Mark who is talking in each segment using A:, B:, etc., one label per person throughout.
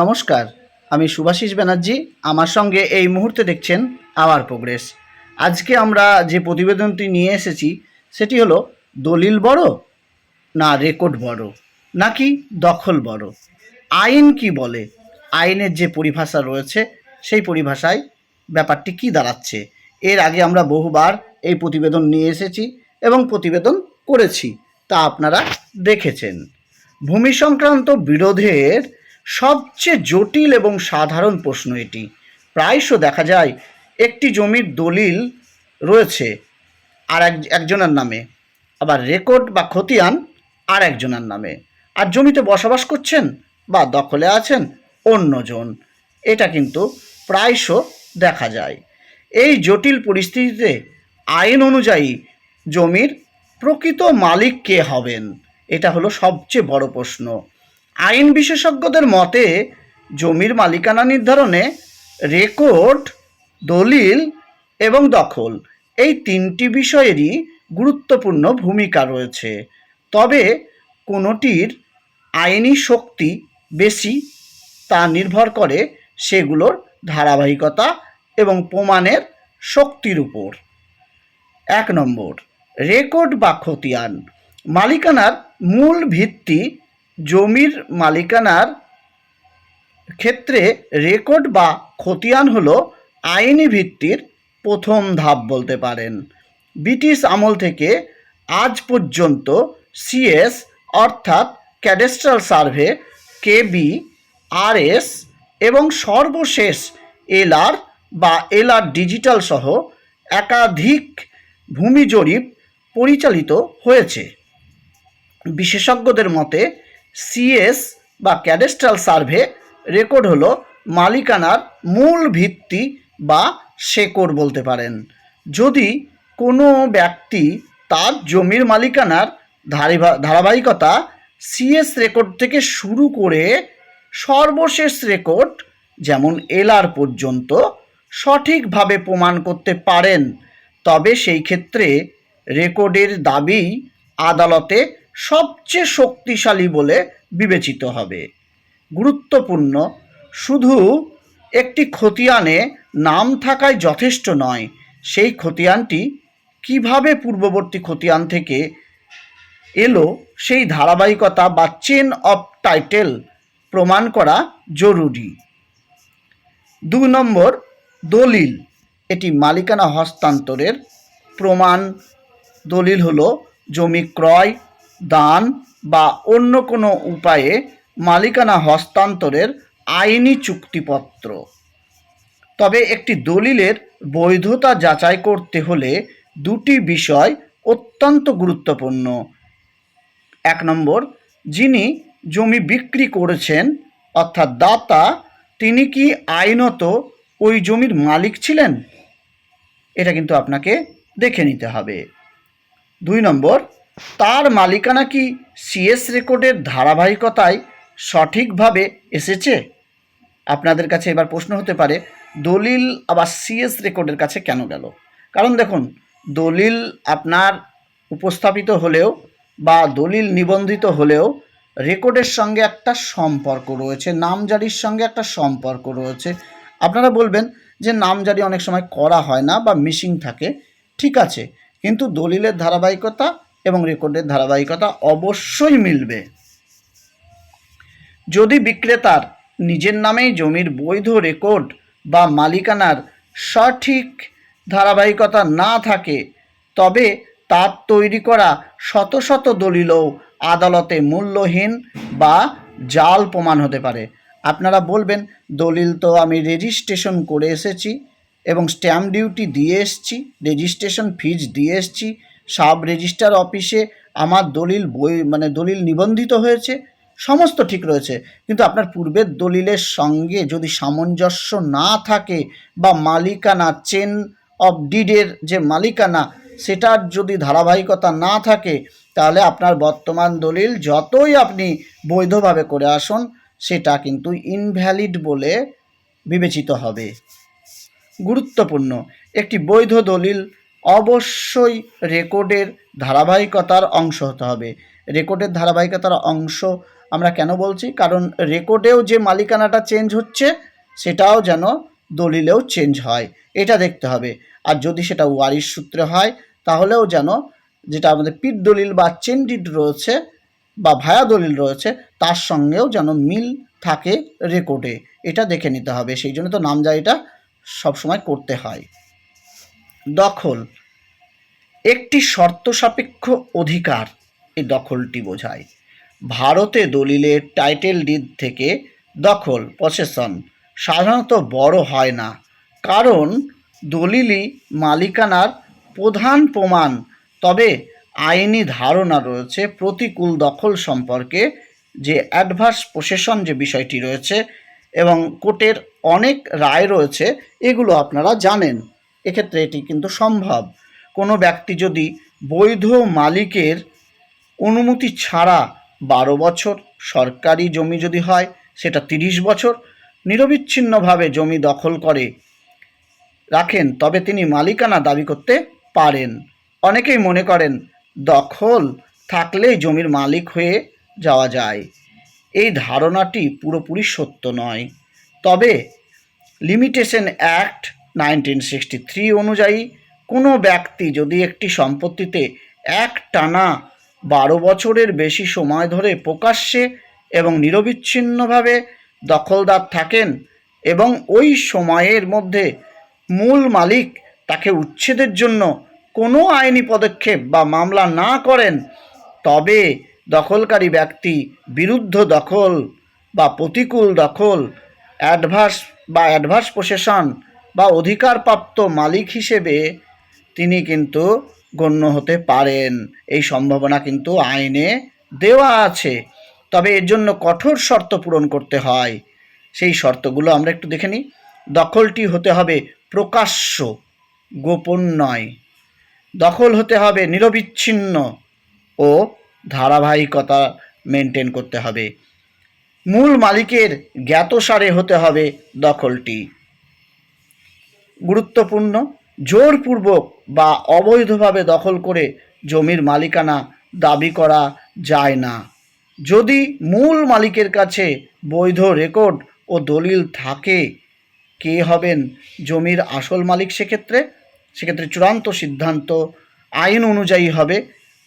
A: নমস্কার, আমি সুভাষিস ব্যানার্জি, আমার সঙ্গে এই মুহূর্তে দেখছেন আওয়ার প্রোগ্রেস। আজকে আমরা যে প্রতিবেদনটি নিয়ে এসেছি, সেটি হলো দলিল বড় না রেকর্ড বড়, নাকি দখল বড়? আইন কি বলে? আইনের যে পরিভাষা রয়েছে, সেই পরিভাষায় ব্যাপারটি কি দাঁড়াচ্ছে? এর আগে আমরা বহুবার এই প্রতিবেদন নিয়ে এসেছি এবং প্রতিবেদন করেছি, তা আপনারা দেখেছেন। ভূমি সংক্রান্ত বিরোধের সবচেয়ে জটিল এবং সাধারণ প্রশ্ন এটি। প্রায়শ দেখা যায় একটি জমির দলিল রয়েছে আর এক, একজনের নামে, আবার রেকর্ড বা খতিয়ান আর একজনের নামে। আর জমিতে বসবাস করছেন বা দখলে আছেন অন্যজন। এটা কিন্তু প্রায়শ দেখা যায়। এই জটিল পরিস্থিতিতে আইন অনুযায়ী জমির প্রকৃত মালিক কে হবেন? এটা হলো সবচেয়ে বড় প্রশ্ন। আইন বিশেষজ্ঞদের মতে, জমির মালিকানা নির্ধারণে রেকর্ড, দলিল এবং দখল এই তিনটি বিষয়েরই গুরুত্বপূর্ণ ভূমিকা রয়েছে। তবে কোনোটির আইনি শক্তি বেশি তা নির্ভর করে সেগুলোর ধারাবাহিকতা এবং প্রমাণের শক্তির উপর। এক নম্বর, রেকর্ড বা খতিয়ান। মালিকানার মূল ভিত্তি জমির মালিকানার ক্ষেত্রে রেকর্ড বা খতিয়ান হলো আইনি ভিত্তির প্রথম ধাপ বলতে পারেন। ব্রিটিশ আমল থেকে আজ পর্যন্ত সিএস অর্থাৎ ক্যাডেস্ট্রাল সার্ভে, কেবি, আরএস এবং সর্বশেষ এলআর বা এলআর ডিজিটাল সহ একাধিক ভূমি জরিপ পরিচালিত হয়েছে। বিশেষজ্ঞদের মতে সিএস বা ক্যাডেস্ট্রাল সার্ভে রেকর্ড হলো মালিকানার মূল ভিত্তি বা শেকড় বলতে পারেন। যদি কোনো ব্যক্তি তার জমির মালিকানার ধারাবাহিকতা সিএস রেকর্ড থেকে শুরু করে সর্বশেষ রেকর্ড যেমন এলআর পর্যন্ত সঠিকভাবে প্রমাণ করতে পারেন, তবে সেই ক্ষেত্রে রেকর্ডের দাবি আদালতে সবচেয়ে শক্তিশালী বলে বিবেচিত হবে। গুরুত্বপূর্ণ, শুধু একটি খতিয়ানে নাম থাকায় যথেষ্ট নয়, সেই খতিয়ানটি কীভাবে পূর্ববর্তী খতিয়ান থেকে এলো সেই ধারাবাহিকতা বা চেন অফ টাইটেল প্রমাণ করা জরুরি। দু নম্বর, দলিল। এটি মালিকানা হস্তান্তরের প্রমাণ। দলিল হলো জমি ক্রয় দান বা অন্য কোনো উপায়ে মালিকানা হস্তান্তরের আইনি চুক্তিপত্র। তবে একটি দলিলের বৈধতা যাচাই করতে হলে দুটি বিষয় অত্যন্ত গুরুত্বপূর্ণ। এক নম্বর, যিনি জমি বিক্রি করেছেন, অর্থাৎ দাতা, তিনি কি আইনত ওই জমির মালিক ছিলেন? এটা কিন্তু আপনাকে দেখে নিতে হবে। দুই নম্বর তার মালিকানা কি সিএস রেকর্ডের ধারাবাহিকতায় সঠিকভাবে এসেছে? আপনাদের কাছে এবার প্রশ্ন হতে পারে, দলিল আবার সিএস রেকর্ডের কাছে কেন গেল? কারণ দেখুন, দলিল আপনার উপস্থাপিত হলেও বা দলিল নিবন্ধিত হলেও রেকর্ডের সঙ্গে একটা সম্পর্ক রয়েছে, নামজারির সঙ্গে একটা সম্পর্ক রয়েছে। আপনারা বলবেন যে নামজারি অনেক সময় করা হয় না বা মিসিং থাকে, ঠিক আছে। কিন্তু দলিলের ধারাবাহিকতা এবং রেকর্ডের ধারাবাহিকতা অবশ্যই মিলবে। যদি বিক্রেতার নিজের নামেই জমির বৈধ রেকর্ড বা মালিকানার সঠিক ধারাবাহিকতা না থাকে, তবে তার তৈরি করা শত শত দলিলও আদালতে মূল্যহীন বা জাল প্রমাণ হতে পারে। আপনারা বলবেন, দলিল তো আমি রেজিস্ট্রেশন করে এসেছি এবং স্ট্যাম্প ডিউটি দিয়ে এসেছি, রেজিস্ট্রেশন ফিজ দিয়ে এসেছি সাব রেজিস্ট্রার অফিসে আমার দলিল বই মানে দলিল নিবন্ধিত হয়েছে, সমস্ত ঠিক রয়েছে। কিন্তু আপনার পূর্বের দলিলের সঙ্গে যদি সামঞ্জস্য না থাকে বা মালিকানা চেন অফ ডিডের যে মালিকানা, সেটার যদি ধারাবাহিকতা না থাকে, তাহলে আপনার বর্তমান দলিল যতই আপনি বৈধভাবে করে আসুন, সেটা কিন্তু ইনভ্যালিড বলে বিবেচিত হবে। গুরুত্বপূর্ণ। একটি বৈধ দলিল অবশ্যই রেকর্ডের ধারাবাহিকতার অংশ হতে হবে। রেকর্ডের ধারাবাহিকতার অংশ আমরা কেন বলছি? কারণ রেকর্ডেও যে মালিকানাটা চেঞ্জ হচ্ছে, সেটাও যেন দলিলেও চেঞ্জ হয়। এটা দেখতে হবে। আর যদি সেটা ওয়ারিশ সূত্রে হয়, তাহলেও যেন যেটা আমাদের পিট দলিল বা চেন ডিড রয়েছে বা ভায়া দলিল রয়েছে, তার সঙ্গেও যেন মিল থাকে রেকর্ডে। এটা দেখে নিতে হবে। সেই জন্য তো নামজারিটা সবসময় করতে হয়। দখল। একটি শর্ত সাপেক্ষ অধিকার এই দখলটি বোঝায়। ভারতে দলিলের টাইটেল ডিড থেকে দখল, পসেশন সাধারণত বড় হয় না। কারণ দলিলই মালিকানার প্রধান প্রমাণ। তবে আইনি ধারণা রয়েছে প্রতিকূল দখল সম্পর্কে যে অ্যাডভার্স পসেশন যে বিষয়টি রয়েছে এবং কোর্টের অনেক রায় রয়েছে, এগুলো আপনারা জানেন। এক্ষেত্রে এটি কিন্তু সম্ভব। কোনো ব্যক্তি যদি বৈধ মালিকের অনুমতি ছাড়া বারো বছর সরকারি জমি যদি হয়, সেটা তিরিশ বছর নিরবিচ্ছিন্নভাবে জমি দখল করে রাখেন, তবে তিনি মালিকানা দাবি করতে পারেন। অনেকেই মনে করেন দখল থাকলেই জমির মালিক হয়ে যাওয়া যায়। এই ধারণাটি পুরোপুরি সত্য নয়। তবে limitation act nineteen sixty three অনুযায়ী কোনো ব্যক্তি যদি একটি সম্পত্তিতে এক টানা বারো বছরের বেশি সময় ধরে প্রকাশ্যে এবং নিরবিচ্ছিন্নভাবে দখলদার থাকেন এবং ওই সময়ের মধ্যে মূল মালিক তাকে উচ্ছেদের জন্য কোনো আইনি পদক্ষেপ বা মামলা না করেন, তবে দখলকারী ব্যক্তি বিরুদ্ধ দখল বা প্রতিকূল দখল অ্যাডভার্স বা অ্যাডভার্স পসেশন বা অধিকারপ্রাপ্ত মালিক হিসেবে তিনি কিন্তু গণ্য হতে পারেন। এই সম্ভাবনা কিন্তু আইনে দেওয়া আছে। তবে এর জন্য কঠোর শর্ত পূরণ করতে হয়। সেই শর্তগুলো আমরা একটু দেখে নিই। দখলটি হতে হবে প্রকাশ্য, গোপন নয়। দখল হতে হবে নিরবিচ্ছিন্ন ও ধারাবাহিকতা মেনটেন করতে হবে। মূল মালিকের জ্ঞাতসারে হতে হবে দখলটি। গুরুত্বপূর্ণ, জোরপূর্বক বা অবৈধভাবে দখল করে জমির মালিকানা দাবি করা যায় না। যদি মূল মালিকের কাছে বৈধ রেকর্ড ও দলিল থাকে, কে হবেন জমির আসল মালিক সেক্ষেত্রে? সেক্ষেত্রে চূড়ান্ত সিদ্ধান্ত আইন অনুযায়ী হবে।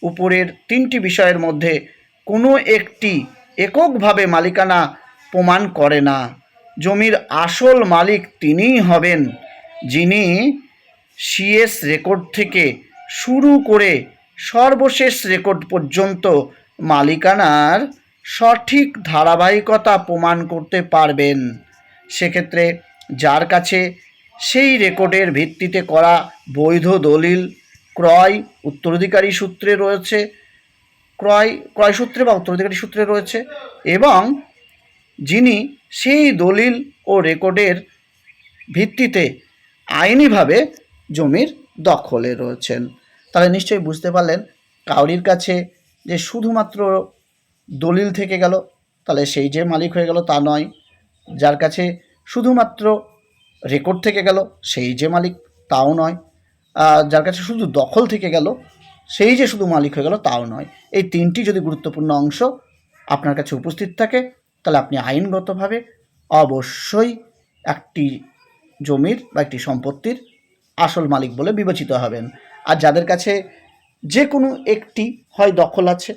A: উপরের তিনটি বিষয়ের মধ্যে কোনো একটি এককভাবে মালিকানা প্রমাণ করে না। জমির আসল মালিক তিনিই হবেন যিনি সিএস রেকর্ড থেকে শুরু করে সর্বশেষ রেকর্ড পর্যন্ত মালিকানার সঠিক ধারাবাহিকতা প্রমাণ করতে পারবেন। সেক্ষেত্রে যার কাছে সেই রেকর্ডের ভিত্তিতে করা বৈধ দলিল, ক্রয় উত্তরাধিকারী সূত্রে রয়েছে, ক্রয় ক্রয় সূত্রে বা উত্তরাধিকারী সূত্রে রয়েছে এবং যিনি সেই দলিল ও রেকর্ডের ভিত্তিতে আইনিভাবে জমির দখলে রয়েছেন। তাহলে নিশ্চয়ই বুঝতে পারলেন কাউরির কাছে যে শুধুমাত্র দলিল থেকে গেল, তাহলে সেই যে মালিক হয়ে গেল তা নয়। যার কাছে শুধুমাত্র রেকর্ড থেকে গেল, সেই যে মালিক তাও নয়। যার কাছে শুধু দখল থেকে গেল, সেই যে শুধু মালিক হয়ে গেল তাও নয়। এই তিনটি যদি গুরুত্বপূর্ণ অংশ আপনার কাছে উপস্থিত থাকে, তাহলে আপনি আইনগতভাবে অবশ্যই একটি জমির বা একটি সম্পত্তির আসল মালিক বলে বিবেচিত হবেন। আর যাদের কাছে যে কোনো একটি হয় দখল আছে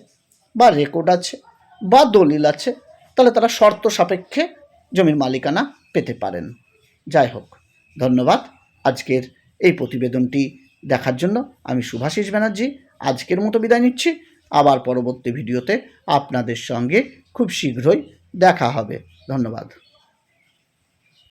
A: বা রেকর্ড আছে বা দলিল আছে, তাহলে তারা শর্ত সাপেক্ষে জমির মালিকানা পেতে পারেন। যাই হোক, ধন্যবাদ আজকের এই প্রতিবেদনটি দেখার জন্য। আমি সুভাষিস ব্যানার্জি, আজকের মতো বিদায় নিচ্ছি। আবার পরবর্তী ভিডিওতে আপনাদের সঙ্গে খুব শীঘ্রই দেখা হবে। ধন্যবাদ।